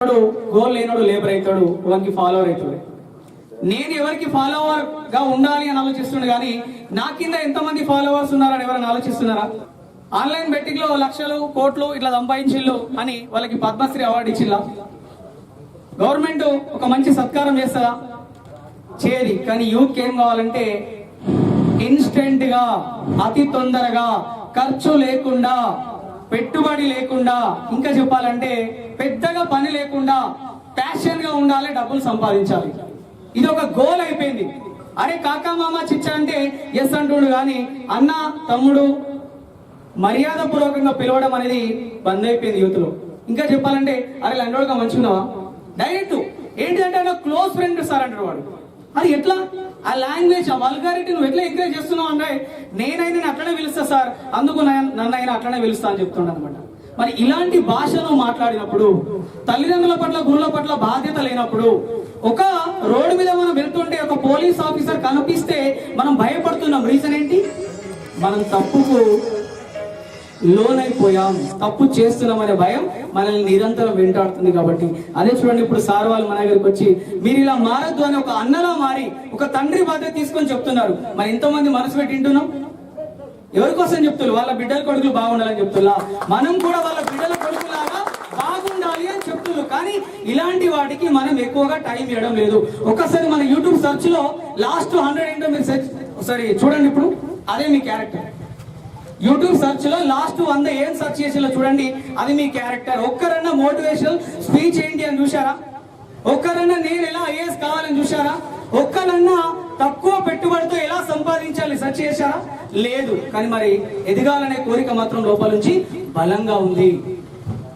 Goal లేనోడు labour అవుతాడు వానికి ఫాలోవర్ అవుతాడు నేను ఎవరికి ఫాలోవర్గా ఉండాలి అని ఆలోచిస్తుండే కానీ నా కింద ఎంతమంది ఫాలోవర్స్ ఉన్నారని ఎవరైనా ఆలోచిస్తున్నారా? ఆన్లైన్ బెట్టింగ్లో లక్షలు కోట్లు ఇట్లా సంపాదించిల్లు అని వాళ్ళకి పద్మశ్రీ అవార్డు ఇచ్చిల్లా? గవర్నమెంట్ ఒక మంచి సత్కారం చేస్తుందా? చేయది కానీ యూత్ ఏం కావాలంటే ఇన్స్టెంట్గా అతి తొందరగా ఖర్చు లేకుండా పెట్టుబడి లేకుండా ఇంకా చెప్పాలంటే పెద్దగా పని లేకుండా ప్యాషన్గా ఉండాలి డబ్బులు సంపాదించాలి. ఇది ఒక గోల్ అయిపోయింది. అరే కాకా మామ చిచ్చా అంటే ఎస్ అంటుడు కానీ అన్న తమ్ముడు మర్యాద పూర్వకంగా పిలవడం అనేది బంద్ అయిపోయింది యూత్లో. ఇంకా చెప్పాలంటే అరే లండోడుగా మంచుకున్నావా డైరెక్ట్ ఏంటంటే క్లోజ్ ఫ్రెండ్ సార్ అంటారు వాడు. అది ఎట్లా? ఆ లాంగ్వేజ్ ఆ వల్గారిటీ నువ్వు ఎట్లా ఎంకరేజ్ చేస్తున్నావు అంటే నేనైనా నేను అట్లనే పిలుస్తా సార్ అందుకు నన్నైనా నన్ను అయినా అట్లనే పిలుస్తా అని చెప్తున్నాడు అనమాట మరి ఇలాంటి భాషను మాట్లాడినప్పుడు తల్లిదండ్రుల పట్ల గురుల పట్ల బాధ్యత లేనప్పుడు ఒక రోడ్డు మీద మనం వెళ్తుంటే ఒక పోలీస్ ఆఫీసర్ కనిపిస్తే మనం భయపడుతున్నాం. రీజన్ ఏంటి? మనం తప్పుకు లోనైపోయాం. తప్పు చేస్తున్నామనే భయం మనల్ని నిరంతరం వెంటాడుతుంది కాబట్టి. అదే చూడండి ఇప్పుడు సార్ వాళ్ళు మన దగ్గరికి వచ్చి మీరు ఇలా మారద్దు అని ఒక అన్నలా మారి ఒక తండ్రి బాధ్యత తీసుకొని చెప్తున్నారు. మరి ఎంతమంది మనసు పెట్టి వింటున్నాం? ఎవరి కోసం చెప్తున్నారు? వాళ్ళ బిడ్డల కొడుకులు బాగుండాలని చెప్తున్నా? మనం కూడా వాళ్ళ బిడ్డల కొడుకులాగా బాగుండాలి అని చెప్తున్నారు. కానీ ఇలాంటి వాటికి మనం ఎక్కువగా టైం ఇవ్వడం లేదు. ఒకసారి మన యూట్యూబ్ సెర్చ్లో లాస్ట్ హండ్రెడ్ ఏంటో మీరు సెర్చ్ సారీ చూడండి ఇప్పుడు. అదే మీ క్యారెక్టర్. యూట్యూబ్ సర్చ్లో లాస్ట్ వంద ఏం సెర్చ్ చేసిందో చూడండి. అది మీ క్యారెక్టర్ ఒక్కరన్నా మోటివేషనల్ స్పీచ్ ఏంటి అని చూసారా ఒక్కరన్నా నేను ఎలా ఐఏఎస్ కావాలని చూసారా ఒక్కరన్నా తక్కువ పెట్టుబడితో ఎలా సంపాదించాలి సెర్చ్ చేశారా? లేదు. కానీ మరి ఎదగాలనే కోరిక మాత్రం లోపల నుంచి బలంగా ఉంది.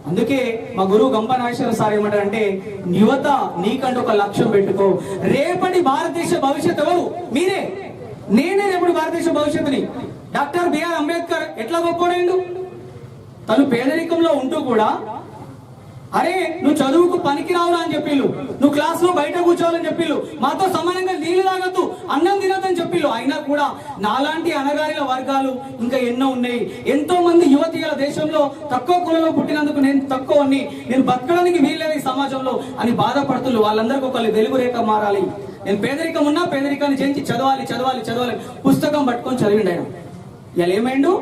అందుకే మా గురువు గంప నాగేశ్వర సార్ ఏమంటారంటే యువత నీకంటూ ఒక లక్ష్యం పెట్టుకో. రేపటి భారతదేశ భవిష్యత్తు ఎవరు? మీరే. నేనే రేపటి భారతదేశ భవిష్యత్తుని. డాక్టర్ బిఆర్ అంబేద్కర్ ఎట్లా గొప్పోడైండు తను పేదరికంలో ఉంటూ కూడా అరే నువ్వు చదువుకు పనికి రావురా అని చెప్పిళ్ళు నువ్వు క్లాస్లో బయట కూర్చోవాలని చెప్పిళ్ళు మాతో సమానంగా నీళ్ళు తాగద్దు అన్నం తినద్దని చెప్పిళ్ళు అయినా కూడా నాలాంటి అనగారిన వర్గాలు ఇంకా ఎన్నో ఉన్నాయి. ఎంతో మంది యువతీయుల దేశంలో తక్కువ కులంలో పుట్టినందుకు నేను తక్కువ నేను బతకడానికి వీల్లేదు ఈ సమాజంలో అని బాధపడుతున్నారు వాళ్ళందరికీ ఒకళ్ళు వెలుగు రేఖ మారాలి. నేను పేదరికం ఉన్నా పేదరికాన్ని జయించి చదవాలి చదవాలి చదవాలి పుస్తకం పట్టుకొని చదివిండు ఆయన. ఇలా ఏమైండు?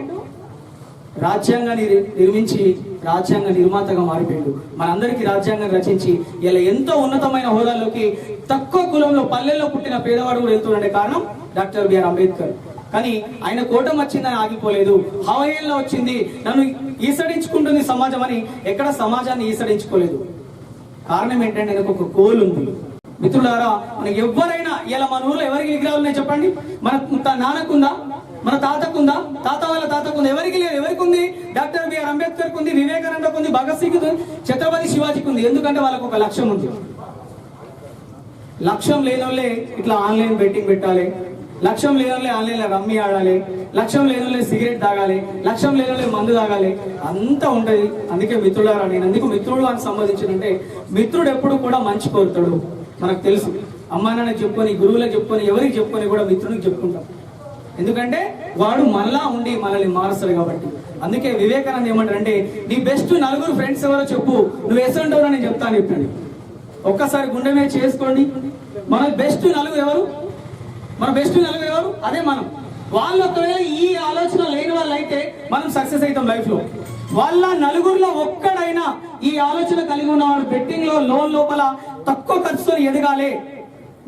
రాజ్యాంగాన్ని నిర్- నిర్మించి రాజ్యాంగ నిర్మాతగా మారిపోయాడు. మనందరికీ రాజ్యాంగం రచించి ఇలా ఎంతో ఉన్నతమైన హోదాల్లోకి తక్కువ కులంలో పల్లెల్లో పుట్టిన పేదవాడు కూడా వెళ్తుండే కారణం డాక్టర్ బిఆర్ అంబేద్కర్. కానీ ఆయన కోటం వచ్చిందని ఆగిపోలేదు. హవాయిల్లో వచ్చింది నన్ను ఈసడించుకుంటుంది సమాజం అని ఎక్కడ సమాజాన్ని ఈసడించుకోలేదు. కారణం ఏంటంటే నాకు ఒక గోల్ ఉంది. మిత్రులారా మనకి ఎవరైనా ఇలా మన ఊర్లో ఎవరికి విగ్రహాలు ఉన్నాయి చెప్పండి? మన నాన్నకుందా మన తాతకుందా తాత వాళ్ళ తాతకుంది ఎవరికి లేదు. ఎవరికి ఉంది? డాక్టర్ బిఆర్ అంబేద్కర్ ఉంది వివేకానందకు ఉంది భగత్ సింగ్ ఛత్రపతి శివాజీకి ఉంది. ఎందుకంటే వాళ్ళకు ఒక లక్ష్యం ఉంది. లక్ష్యం లేని వాళ్ళే ఇట్లా ఆన్లైన్ బెట్టింగ్ పెట్టాలి. లక్ష్యం లేని వాళ్ళే ఆన్లైన్ రమ్మి ఆడాలి. లక్ష్యం లేని వాళ్ళే సిగరెట్ తాగాలి. లక్ష్యం లేని వాళ్ళే మందు తాగాలి. అంతా ఉంటుంది. అందుకే మిత్రులారా నేను అందుకు మిత్రుడు అని సంబంధించిందంటే మిత్రుడు ఎప్పుడు కూడా మంచి కోరుతాడు. మనకు తెలుసు. అమ్మా నాన్న చెప్పుకొని గురువులకు చెప్పుకొని ఎవరికి చెప్పుకొని కూడా మిత్రునికి చెప్పుకుంటాం. ఎందుకంటే వాడు మనలా ఉండి మనల్ని మారుస్తాడు కాబట్టి. అందుకే వివేకానంద ఏమంటారంటే నీ బెస్ట్ నలుగురు ఫ్రెండ్స్ ఎవరో చెప్పు నువ్వు వేసుంటావు నేను చెప్తాను చెప్పండి. ఒక్కసారి గుండె మీద చేసుకోండి. మన బెస్ట్ నలుగురు ఎవరు? మన బెస్ట్ నలుగురు ఎవరు? అదే మనం. వాళ్ళు ఒకవేళ ఈ ఆలోచన లేని వాళ్ళు అయితే మనం సక్సెస్ అవుతాం లైఫ్లో. వాళ్ళ నలుగురిలో ఒక్కడైనా ఈ ఆలోచన కలిగి ఉన్నవాడు బెట్టింగ్లో లోన్ లోపల తక్కువ ఖర్చుతో ఎదగాలి.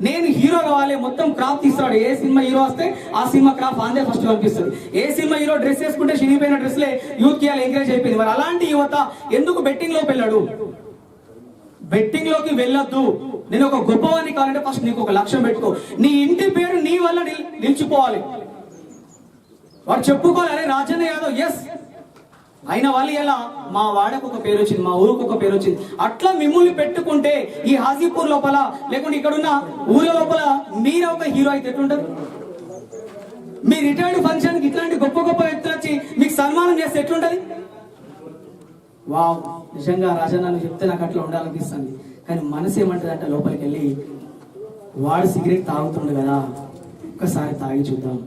నేను హీరో కావాలి మొత్తం క్రాప్ తీస్తాడు ఏ సినిమా హీరో వస్తే ఆ సినిమా క్రాప్ అందే ఫస్ట్ కనిపిస్తుంది ఏ సినిమా హీరో డ్రెస్ వేసుకుంటే చినిగిపోయిన డ్రెస్లే యూత్కి ఎంకరేజ్ అయిపోయింది. మరి అలాంటి యువత ఎందుకు బెట్టింగ్లోకి వెళ్ళాడు? బెట్టింగ్లోకి వెళ్ళొద్దు. నేను ఒక గొప్పవాడిని కావాలంటే ఫస్ట్ నీకు ఒక లక్ష్యం పెట్టుకో. నీ ఇంటి పేరు నీ వల్ల నిల్- నిలిచిపోవాలి. వాడు చెప్పుకోవాలి అరే రాజన్న యాదవ్ ఎస్ అయిన వాళ్ళు ఎలా? మా వాడకు ఒక పేరు వచ్చింది మా ఊరికి ఒక పేరు వచ్చింది. అట్లా మిమ్మల్ని పెట్టుకుంటే ఈ హాజీపూర్ లోపల లేకుంటే ఇక్కడున్న ఊరి లోపల మీరు ఒక హీరో అయితే ఎట్లుంటారు? మీ రిటైర్డ్ ఫంక్షన్కి ఇట్లాంటి గొప్ప గొప్ప వ్యక్తులు వచ్చి మీకు సన్మానం చేస్తే ఎట్లుంటది? వావ్ నిజంగా రాజన్న చెప్తే నాకు అట్లా ఉండాలనిపిస్తుంది. కానీ మనసు ఏమంటది అంటే లోపలికి వెళ్ళి వాడు సిగరెట్ తాగుతుండు కదా ఒకసారి తాగి చూద్దాం.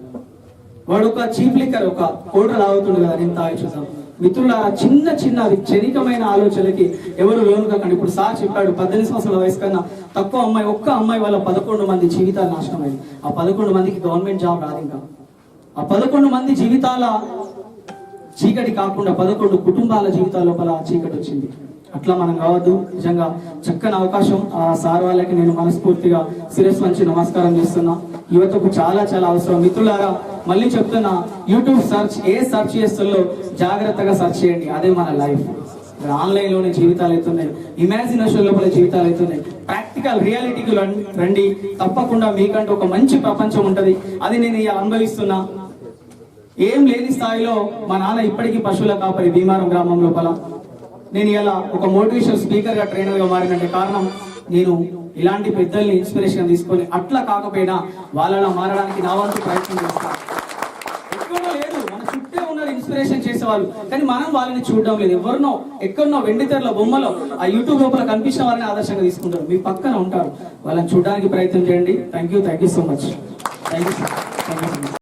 వాడు ఒక చీప్ లిక్కర్ ఒక కోట తాగుతుండు కదా నేను తాగి చూద్దాం. మిత్రులారా చిన్న చిన్న క్షణికమైన ఆలోచనలకి ఎవరు లోను కాకండి ఇప్పుడు సార్ చెప్పాడు పద్దెనిమిది సంవత్సరాల వయసు కన్నా తక్కువ అమ్మాయి ఒక్క అమ్మాయి వల్ల పదకొండు మంది జీవితాలు నాశనం అయింది ఆ పదకొండు మందికి గవర్నమెంట్ జాబ్ రాదు ఇంకా. ఆ పదకొండు మంది జీవితాల చీకటి కాకుండా పదకొండు కుటుంబాల జీవితాల లోపల చీకటి వచ్చింది. అట్లా మనం కావద్దు. నిజంగా చక్కని అవకాశం ఆ సార్ వాళ్ళకి నేను మనస్ఫూర్తిగా శిరస్సు నుంచి నమస్కారం చేస్తున్నా. యువతకు చాలా చాలా అవసరం. మిత్రులారా మళ్ళీ చెప్తున్నా యూట్యూబ్ సర్చ్ ఏ సెర్చ్ చేస్తుల్లో జాగ్రత్తగా సెర్చ్ చేయండి. అదే మన లైఫ్. ఆన్లైన్లోనే జీవితాలు అవుతున్నాయి ఇమాజినేషన్ లోపల జీవితాలు అవుతున్నాయి ప్రాక్టికల్ రియాలిటీకి రండి. తప్పకుండా మీకంటూ ఒక మంచి ప్రపంచం ఉంటది. అది నేను ఇక అనుభవిస్తున్నా ఏం లేని స్థాయిలో మా నాన్న ఇప్పటికీ పశువుల కాపరి భీమారం గ్రామం లోపల. నేను ఇలా ఒక మోటివేషన్ స్పీకర్గా ట్రైనర్గా మారినంటే కారణం నేను ఇలాంటి పెద్దల్ని ఇన్స్పిరేషన్ తీసుకొని అట్లా కాకపోయినా వాళ్ళలా మారడానికి నా వంతు ప్రయత్నం చేస్తాను ఎక్కడో లేదు. మన చుట్టే ఉన్నారు ఇన్స్పిరేషన్ చేసేవాళ్ళు. కానీ మనం వాళ్ళని చూడడం లేదు. ఎవరినో ఎక్కడనో వెండితెరల బొమ్మలో ఆ యూట్యూబ్ లోపల కనిపించిన వాళ్ళని ఆదర్శంగా తీసుకుంటారు. మీ పక్కన ఉంటారు. వాళ్ళని చూడడానికి ప్రయత్నం చేయండి. Thank you thank you so much thank you thank you